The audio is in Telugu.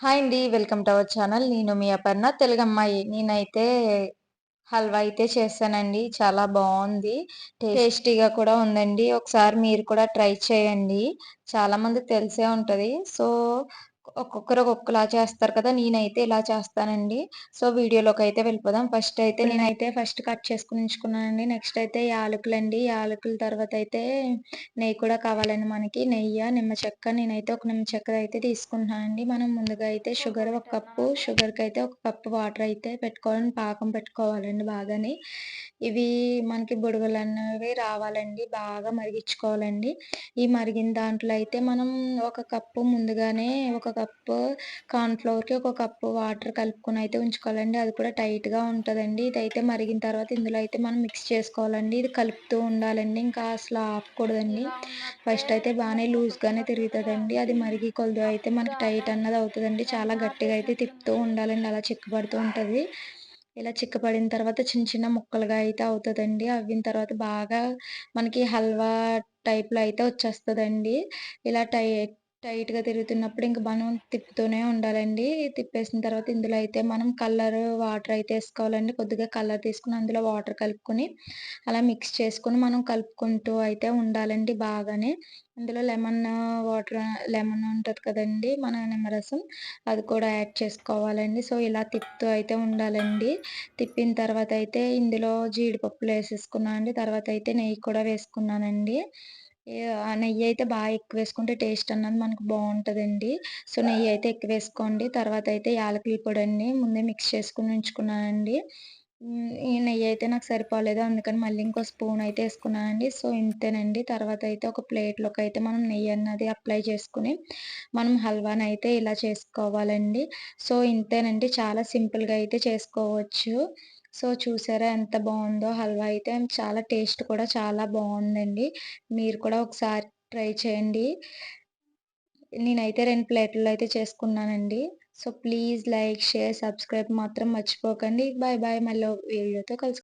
హాయ్ అండి వెల్కమ్ టు అవర్ ఛానల్. నేను మీ అపర్ణ తెలుగమ్మాయి. నేనైతే హల్వా అయితే చేస్తానండి చాలా బాగుంది. టేస్టీగా కూడా ఉందండి. ఒకసారి మీరు కూడా ట్రై చేయండి. చాలామంది తెలిసే ఉంటుంది. సో ఒక్కొక్కరు ఒక్కొక్కలా చేస్తారు కదా నేనైతే ఇలా చేస్తానండి. సో వీడియోలోకి అయితే వెళ్ళిపోదాం. ఫస్ట్ అయితే నేనైతే ఫస్ట్ కట్ చేసుకుని ఉంచుకున్నానండి నెక్స్ట్ అయితే యాలకులు అండి యాలకుల తర్వాత అయితే నెయ్యి కూడా కావాలండి మనకి. నెయ్యి నిమ్మ చెక్క నేనైతే ఒక నిమ్మ చెక్క అయితే తీసుకుంటున్నానండి. మనం ముందుగా అయితే షుగర్ ఒక కప్పు షుగర్కి అయితే ఒక కప్పు వాటర్ అయితే పెట్టుకోవాలని పాకం పెట్టుకోవాలండి బాగానే. ఇవి మనకి బుడగలు అనేవి రావాలండి. బాగా మరిగించుకోవాలండి. ఈ మరిగిన దాంట్లో అయితే మనం ఒక కప్పు ముందుగానే ఒక కప్పు కార్న్‌ఫ్లోర్‌కి ఒక కప్పు వాటర్ కలుపుకొని అయితే ఉంచుకోవాలండి. అది కూడా టైట్‌గా ఉంటుందండి ఇదైతే మరిగిన తర్వాత ఇందులో అయితే మనం మిక్స్ చేసుకోవాలండి. ఇది కలుపుతూ ఉండాలండి. ఇంకా అసలు ఆపకూడదండి. ఫస్ట్ అయితే బాగానే లూజ్‌గానే తిరుగుతుందండి. అది మరిగి కొలదు అయితే మనకి టైట్ అన్నది అవుతుందండి. చాలా గట్టిగా అయితే తిప్పుతూ ఉండాలండి. అలా చిక్కబడుతూ ఉంటుంది ఇలా చిక్కపడిన తర్వాత చిన్న చిన్న ముక్కలుగా అయితే అవుతుందండి. అవిన తర్వాత బాగా మనకి హల్వా టైప్‌లో అయితే వచ్చేస్తుందండి ఇలా టై టైట్‌గా తిరుగుతున్నప్పుడు ఇంకా మనం తిప్పుతూనే ఉండాలండి. తిప్పేసిన తర్వాత ఇందులో అయితే మనం కలర్ వాటర్ అయితే వేసుకోవాలండి. కొద్దిగా కలర్ తీసుకొని అందులో వాటర్ కలుపుకొని అలా మిక్స్ చేసుకొని మనం కలుపుకుంటూ అయితే ఉండాలండి బాగానే. ఇందులో లెమన్ వాటర్ లెమన్ ఉంటుంది కదండి మన నిమ్మరసం అది కూడా యాడ్ చేసుకోవాలండి. సో, ఇలా తిప్పుతూ అయితే ఉండాలండి. తిప్పిన తర్వాత అయితే ఇందులో జీడిపప్పులు వేసేసుకున్నాను అండి. తర్వాత అయితే నెయ్యి కూడా వేసుకున్నానండి. ఆ నెయ్యి అయితే బాగా ఎక్కువ వేసుకుంటే టేస్ట్ అన్నది మనకు బాగుంటుందండి సో నెయ్యి అయితే ఎక్కువ వేసుకోండి తర్వాత అయితే యాలకుల పొడి అండి ముందే మిక్స్ చేసుకుని ఉంచుకున్నానండి. ఈ నెయ్యి అయితే నాకు సరిపోలేదు. అందుకని మళ్ళీ ఇంకో స్పూన్ అయితే వేసుకున్నానండి. సో ఇంతేనండి. తర్వాత అయితే ఒక ప్లేట్లోకి అయితే మనం నెయ్యి అన్నది అప్లై చేసుకుని మనం హల్వాని అయితే ఇలా చేసుకోవాలండి. సో ఇంతేనండి. చాలా సింపుల్గా అయితే చేసుకోవచ్చు. సో చూసారా ఎంత బాగుందో. హల్వా అయితే చాలా టేస్ట్ కూడా చాలా బాగుందండి. మీరు కూడా ఒకసారి ట్రై చేయండి. నేనైతే రెండు ప్లేట్లు అయితే చేసుకున్నానండి. So please like share subscribe మాత్రం మర్చిపోకండి. బాయ్ బాయ్ మళ్ళీ వీడియోతో కలుసుకో